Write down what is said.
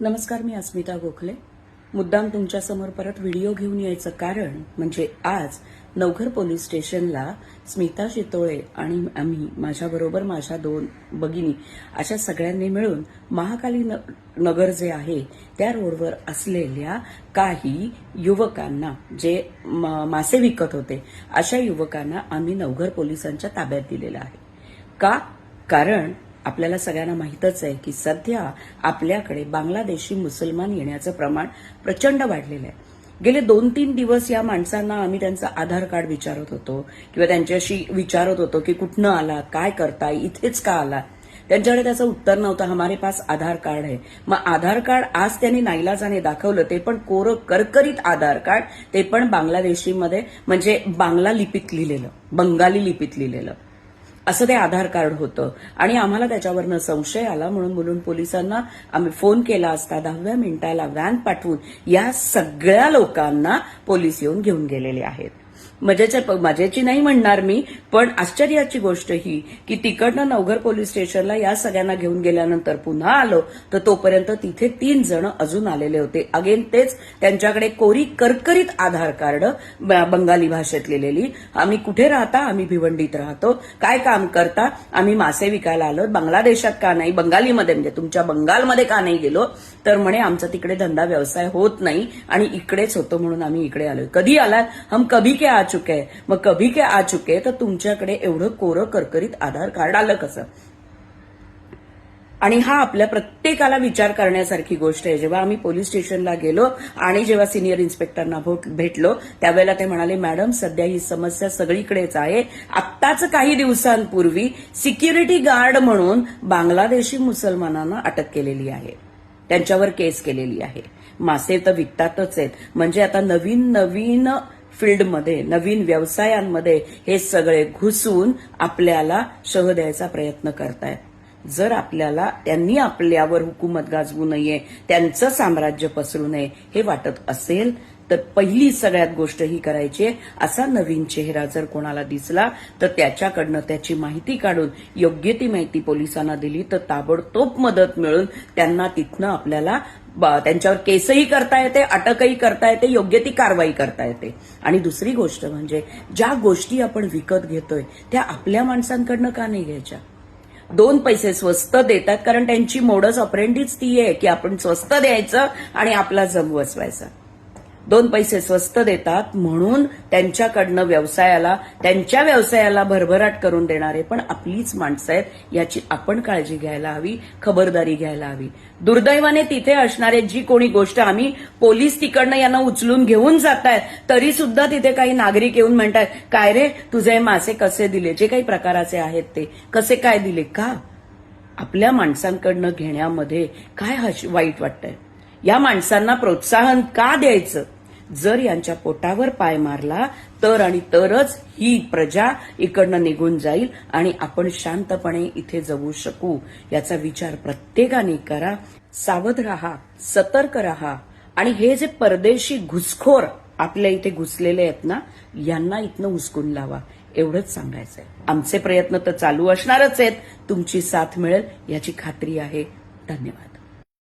नमस्कार मी अस्मिता गोखले. मुद्दाम तुमच्यासमोर परत व्हिडिओ घेऊन यायचं कारण म्हणजे आज नवघर पोलीस स्टेशनला स्मिता शितोळे आणि आम्ही माझ्याबरोबर माझ्या दोन भगिनी अशा सगळ्यांनी मिळून महाकाली न- नगर जे आहे त्या रोडवर असलेल्या काही युवकांना जे मासे विकत होते अशा युवकांना आम्ही नवघर पोलिसांच्या ताब्यात दिलेलं आहे. का? कारण आपल्याला सगळ्यांना माहीतच आहे की सध्या आपल्याकडे बांगलादेशी मुसलमान येण्याचं प्रमाण प्रचंड वाढलेलं आहे. गेले दोन तीन दिवस या माणसांना आम्ही त्यांचं आधार कार्ड विचारत होतो किंवा त्यांच्याशी विचारत होतो की कुठनं आला काय करताय इथेच का आला त्यांच्याकडे त्याचं उत्तर नव्हतं हमारे पास आधार कार्ड आहे. मग आधार कार्ड आज त्यांनी नाईलाजाने दाखवलं ते पण कोरं करकरीत आधार कार्ड ते पण बांगलादेशीमध्ये म्हणजे बांगला लिपीत लिहिलेलं बंगाली लिपीत लिहिलेलं. असं ते आधार कार्ड होतं. आणि आम्हाला त्याच्यावरनं संशय आला म्हणून मुलुंड पोलिसांना आम्ही फोन केला असता दहाव्या मिनिटाला व्हॅन पाठवून या सगळ्या लोकांना पोलीस येऊन घेऊन गेलेले आहेत. मजेच्या मजेची नाही म्हणणार मी पण आश्चर्याची गोष्ट ही की तिकडनं नवघर पोलीस स्टेशनला या सगळ्यांना घेऊन गेल्यानंतर पुन्हा आलो तर तोपर्यंत तिथे तीन जण अजून आलेले होते. अगेन तेच त्यांच्याकडे कोरी करकरीत आधार कार्ड बंगाली भाषेत लिहिलेली. आम्ही कुठे राहता? आम्ही भिवंडीत राहतो. काय काम करता? आम्ही मासे विकायला आलो. बांगलादेशात का नाही? बंगालीमध्ये म्हणजे तुमच्या बंगालमध्ये का नाही गेलो? तर म्हणे आमचा तिकडे धंदा व्यवसाय होत नाही आणि इकडेच होतो म्हणून आम्ही इकडे आलोय. कधी आलात हम कभी के आज चुके. हैं. मग कभी के आ चुके तर तुमच्याकडे एवढं कोरं करकरीत आधार कार्ड आलं कसं? आणि हा आपल्या प्रत्येकाला विचार करण्यासारखी गोष्ट आहे. जेव्हा आम्ही पोलीस स्टेशनला गेलो आणि जेव्हा सिनियर इन्स्पेक्टरना भेटलो त्यावेळेला ते म्हणाले मॅडम सध्या ही समस्या सगळीकडेच आहे. आत्ताच काही दिवसांपूर्वी सिक्युरिटी गार्ड म्हणून बांगलादेशी मुसलमानांना अटक केलेली आहे. त्यांच्यावर केस केलेली आहे. मासे तर विकतातच आहेत. म्हणजे आता नवीन नवीन फील्डमध्ये नवीन व्यवसायांमध्ये हे सगळे घुसून आपल्याला शह द्यायचा प्रयत्न करतायत. जर आपल्याला त्यांनी आपल्यावर हुकूमत गाजवू नये त्यांचं साम्राज्य पसरू नये हे वाटत असेल तर पहिली सगळ्यात गोष्ट ही करायची आहे, असा नवीन चेहरा जर कोणाला दिसला तर त्याच्याकडनं त्याची माहिती काढून योग्य ती माहिती पोलिसांना दिली तर ताबडतोब मदत मिळून त्यांना तिथनं आपल्याला त्यांच्यावर केसही करता येते अटकही करता येते योग्य ती कारवाई करता येते. आणि दुसरी गोष्ट म्हणजे ज्या गोष्टी आपण विकत घेतोय त्या आपल्या माणसांकडनं का नाही घ्यायच्या? दोन पैसे स्वस्त देतात कारण त्यांची मोडस ऑपरेंडीच ती आहे की आपण स्वस्त द्यायचं आणि आपला जम वसवायचा. दोन पैसे स्वस्त देतात म्हणून त्यांच्याकडनं व्यवसायाला त्यांच्या व्यवसायाला भरभराट करून देणारे. पण आपलीच माणसं आहेत याची आपण काळजी घ्यायला हवी खबरदारी घ्यायला हवी. दुर्दैवाने तिथे असणारे जी कोणी गोष्ट आम्ही पोलीस तिकडनं यांना उचलून घेऊन जातायत तरी सुद्धा तिथे काही नागरिक येऊन म्हणतात काय रे तुझे मासे कसे दिले? जे काही प्रकाराचे आहेत ते. कसे काय दिले? का? आपल्या माणसांकडनं घेण्यामध्ये काय हश- वाईट वाटतंय? या माणसांना प्रोत्साहन का द्यायचं? जर यांच्या पोटावर पाय मारला तर आणि तरच ही प्रजा इकडनं निघून जाईल आणि आपण शांतपणे इथे जगू शकू. याचा विचार प्रत्येकाने करा. सावध राहा सतर्क राहा. आणि हे जे परदेशी घुसखोर आपल्या इथे घुसलेले आहेत ना यांना इथनं हुसकून लावा. एवढंच सांगायचंय. आमचे प्रयत्न तर चालू असणारच आहेत. तुमची साथ मिळेल याची खात्री आहे. धन्यवाद.